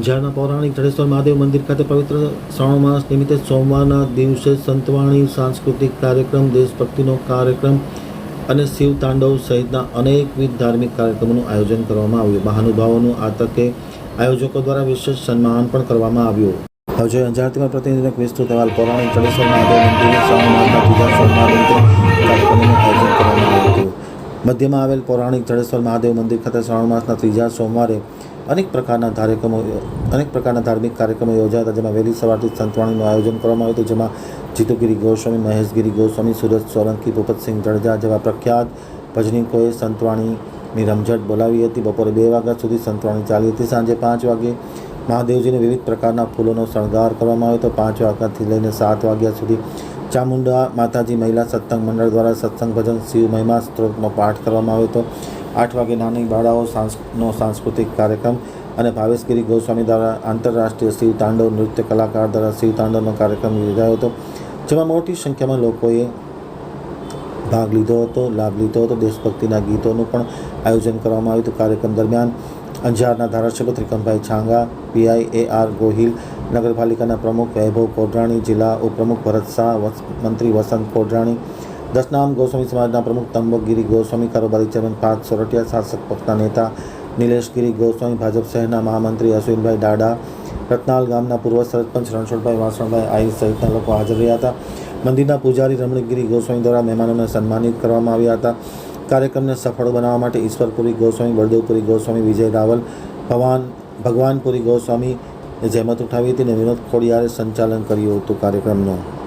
અંજારના પૌરાણિક જડેશ્વર મહાદેવ મંદિર ખાતે પવિત્ર શ્રાવણ માસ નિમિત્તે સોમવારના દિવસે સંતવાણી સાંસ્કૃતિક કાર્યક્રમ, દેશભક્તિનો કાર્યક્રમ અને શિવ તાંડવ સહિતના અનેકવિધ ધાર્મિક કાર્યક્રમોનું આયોજન કરવામાં આવ્યું. મહાનુભાવોનું આ તકે આયોજકો દ્વારા વિશેષ સન્માન પણ કરવામાં આવ્યું. હવે અંજારતીમાં પ્રતિનિધિનો વિસ્તૃત અહેવાલ. પૌરાણિક જડેશ્વર મહાદેવ મંદિર શ્રાવણ માસના ત્રીજા સોમવાર કાર્યક્રમોનું આયોજન કરવામાં આવ્યું હતું. મધ્યમાં આવેલ પૌરાણિક જડેશ્વર મહાદેવ મંદિર ખાતે શ્રાવણ માસના ત્રીજા સોમવારે અનેક પ્રકારના કાર્યક્રમો અનેક પ્રકારના ધાર્મિક કાર્યક્રમો યોજાયા હતા, જેમાં વહેલી સવારથી સંતવાણીનું આયોજન કરવામાં આવ્યું હતું, જેમાં જીતુગીરી ગોસ્વામી, મહેશગીરી ગોસ્વામી સુરજ સોલંકી, ભૂપતસિંહ જડેજા જેવા પ્રખ્યાત ભજનીકોએ સંતવાણીની રમઝટ બોલાવી હતી. બપોરે બે વાગ્યા સુધી સંતવાણી ચાલી હતી. સાંજે પાંચ વાગે મહાદેવજીને વિવિધ પ્રકારના ફૂલોનો શણગાર કરવામાં આવ્યો હતો. પાંચ વાગ્યાથી લઈને સાત વાગ્યા સુધી ચામુંડા માતાજી મહિલા સત્સંગ મંડળ દ્વારા સત્સંગ ભજન શિવ મહિમા સ્ત્રોતનો પાઠ કરવામાં આવ્યો હતો. આઠ વાગે નાની બાળાઓ સાંસ્નો સાંસ્કૃતિક કાર્યક્રમ અને ભાવેશગીરી ગોસ્વામી દ્વારા આંતરરાષ્ટ્રીય શિવ તાંડવ નૃત્ય કલાકાર દ્વારા શિવ તાંડવનો કાર્યક્રમ યોજાયો હતો, જેમાં મોટી સંખ્યામાં લોકોએ ભાગ લીધો હતો, લાભ લીધો હતો. દેશભક્તિના ગીતોનું પણ આયોજન કરવામાં આવ્યું હતું. કાર્યક્રમ દરમિયાન અંજારના ધારાસભ્ય Trikambhai Chhanga PI A R Gohil, નગરપાલિકાના પ્રમુખ વૈભવ કોડરાણી, જિલ્લા ઉપપ્રમુખ ભરત શાહ મંત્રી વસંત કોડરાણી દસનામ ગોસ્વામી સમાજના પ્રમુખ તંબકગીરી ગોસ્વામી, કારોબારી ચેરમેન પાંચ સોરઠિયા, શાસક પક્ષના નેતા નિલેશગીરી ગોસ્વામી ભાજપ શહેરના મહામંત્રી અશ્વિનભાઈ ડાડા, રત્નાલ ગામના પૂર્વ સરપંચ રણછોડભાઈ વાસણભાઈ આહિર સહિતના લોકો હાજર રહ્યા હતા. મંદિરના પૂજારી રમણીકગીરી ગોસ્વામી દ્વારા મહેમાનોને સન્માનિત કરવામાં આવ્યા હતા. કાર્યક્રમને સફળ બનાવવા માટે ઈશ્વરપુરી ગોસ્વામી બળદેવપુરી ગોસ્વામી, વિજય રાવલ, ભવાન, ભગવાનપુરી ગોસ્વામી જહેમત ઉઠાવી હતી અને વિનોદ ખોડિયારે સંચાલન કર્યું હતું કાર્યક્રમનું.